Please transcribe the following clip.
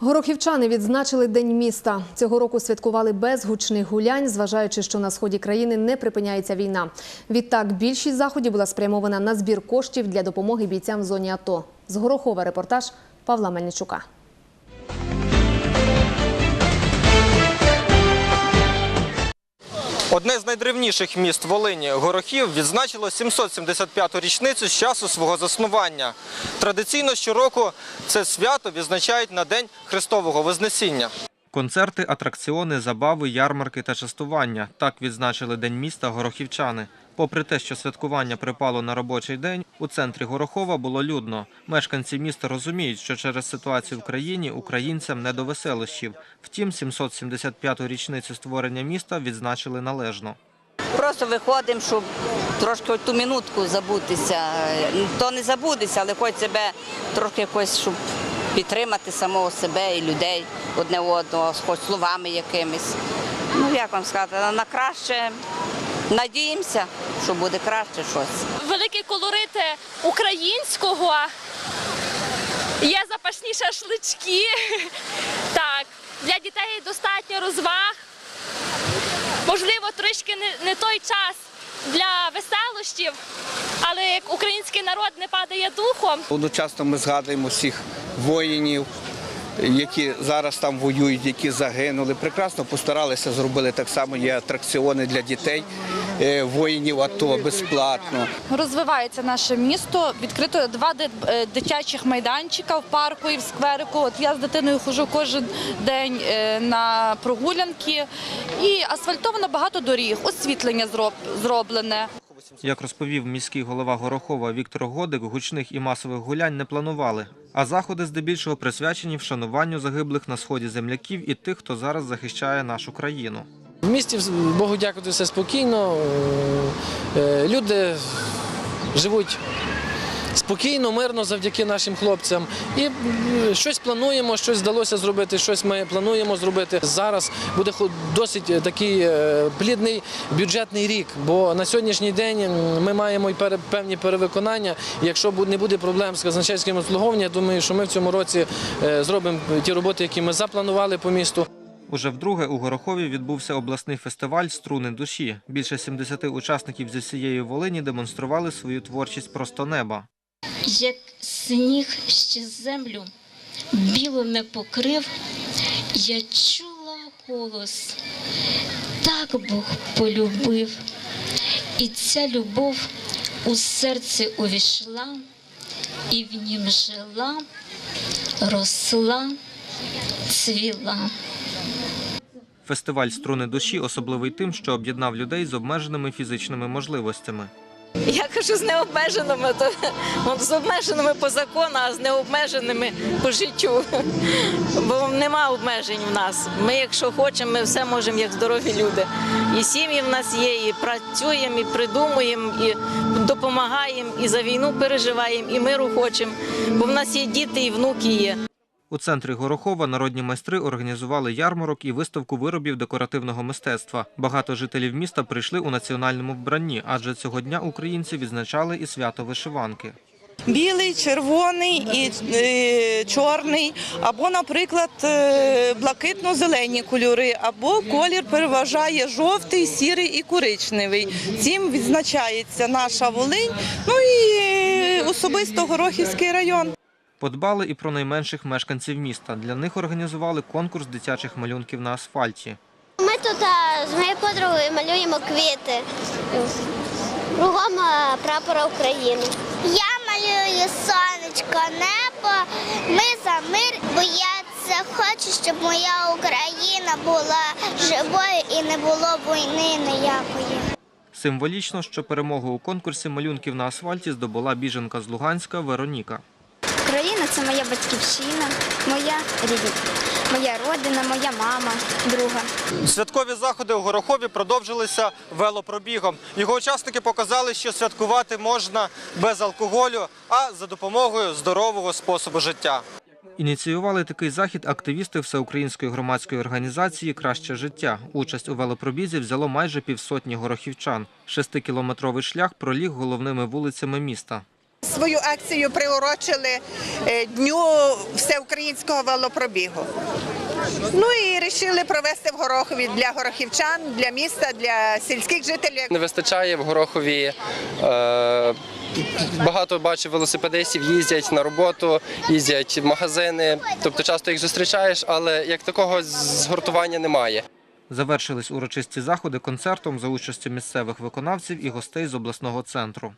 Горохівчани відзначили День міста. Цього року святкували без гучних гулянь, зважаючи, що на сході країни не припиняється війна. Відтак, більшість заходів була спрямована на збір коштів для допомоги бійцям в зоні АТО. З Горохова репортаж Павла Мельничука. Одне з найдревніших міст Волині Горохів відзначило 775-ту річницю з часу свого заснування. Традиційно щороку це свято відзначають на День Христового Вознесіння. Концерти, атракціони, забави, ярмарки та частування так відзначили День міста горохівчани. Попри те, що святкування припало на робочий день, у центрі Горохова було людно. Мешканці міста розуміють, що через ситуацію в країні українцям не до веселощів. Втім, 775-ту річницю створення міста відзначили належно. Просто виходимо, щоб трошки ту минутку забутися. То не забудеться, але хоч себе трохи якось, щоб підтримати самого себе і людей одне одного, хоч словами якимись. Ну як вам сказати, на краще надіємося, що буде краще щось. великий колорит українського. Є запашні шашлички. Так, для дітей достатньо розваг. Можливо, трішки не, не той час для веселощів, але як український народ не падає духом. Одночасно ми згадуємо всіх воїнів, які зараз там воюють, які загинули. Прекрасно постаралися, зробили так само. Є атракціони для дітей, е, воїнів АТО безплатно. Розвивається наше місто. Відкрито два е, дитячих майданчика в парку і в скверику. От я з дитиною ходжу кожен день е, на прогулянки. І асфальтовано багато доріг, освітлення зроб- зроблене. Як розповів міський голова Горохова Віктор Годик, гучних і масових гулянь не планували. А заходи здебільшого присвячені вшануванню загиблих на сході земляків і тих, хто зараз захищає нашу країну. В місті, Богу дякувати, все спокійно. Е, е, Люди живуть спокійно, мирно завдяки нашим хлопцям. І щось плануємо, щось вдалося зробити, щось ми плануємо зробити. Зараз буде досить е, такий е, плідний бюджетний рік, бо на сьогоднішній день ми маємо і певні перевиконання. Якщо не буде проблем з казначейським обслуговуванням, я думаю, що ми в цьому році е, зробимо ті роботи, які ми запланували по місту. Уже вдруге у Горохові відбувся обласний фестиваль Струни душі. Більше 70 учасників зі всієї Волині демонстрували свою творчість просто неба. Як сніг ще землю біло не покрив, я чула голос, так Бог полюбив, і ця любов у серці увійшла, і в нім жила, росла, цвіла. Фестиваль Струни душі особливий тим, що об'єднав людей з обмеженими фізичними можливостями. Я кажу з необмеженими, то з обмеженими по закону, а з необмеженими по життю. Бо нема обмежень в нас. Ми, якщо хочемо, ми все можемо як здорові люди. І сім'ї в нас є, і працюємо, і придумуємо, і допомагаємо, і за війну переживаємо, і миру хочемо. Бо в нас є діти, і внуки є. У центрі Горохова народні майстри організували ярмарок і виставку виробів декоративного мистецтва. Багато жителів міста прийшли у національному вбранні, адже цього дня українці відзначали і свято вишиванки. білий, червоний і е, чорний, або, наприклад, е, блакитно-зелені кольори, або колір переважає жовтий, сірий і коричневий. Цим відзначається наша Волинь, ну і особисто Горохівський район. Подбали і про найменших мешканців міста. Для них організували конкурс дитячих малюнків на асфальті. Ми тут з моєю подругою малюємо квіти. Кругом прапора України. Я малюю сонечко, небо. Ми за мир, бо я це хочу, щоб моя Україна була живою і не було війни ніякої. Символічно, що перемогу у конкурсі малюнків на асфальті здобула біженка з Луганська Вероніка. Україна це моя батьківщина, моя рідня, моя родина, моя мама, друга. Святкові заходи у Горохові продовжилися велопробігом. Його учасники показали, що святкувати можна без алкоголю, а за допомогою здорового способу життя. Ініціювали такий захід активісти всеукраїнської громадської організації Краще життя. Участь у велопробізі взяло майже півсотні горохівчан. Шестикілометровий шлях проліг головними вулицями міста. Свою акцію приурочили е, дню всеукраїнського велопробігу. Ну і вирішили провести в Горохові для горохівчан, для міста, для сільських жителів. Не вистачає в Горохові. Е, багато бачу велосипедистів, їздять на роботу, їздять в магазини. Тобто часто їх зустрічаєш, але як такого згуртування немає. Завершились урочисті заходи концертом за участю місцевих виконавців і гостей з обласного центру.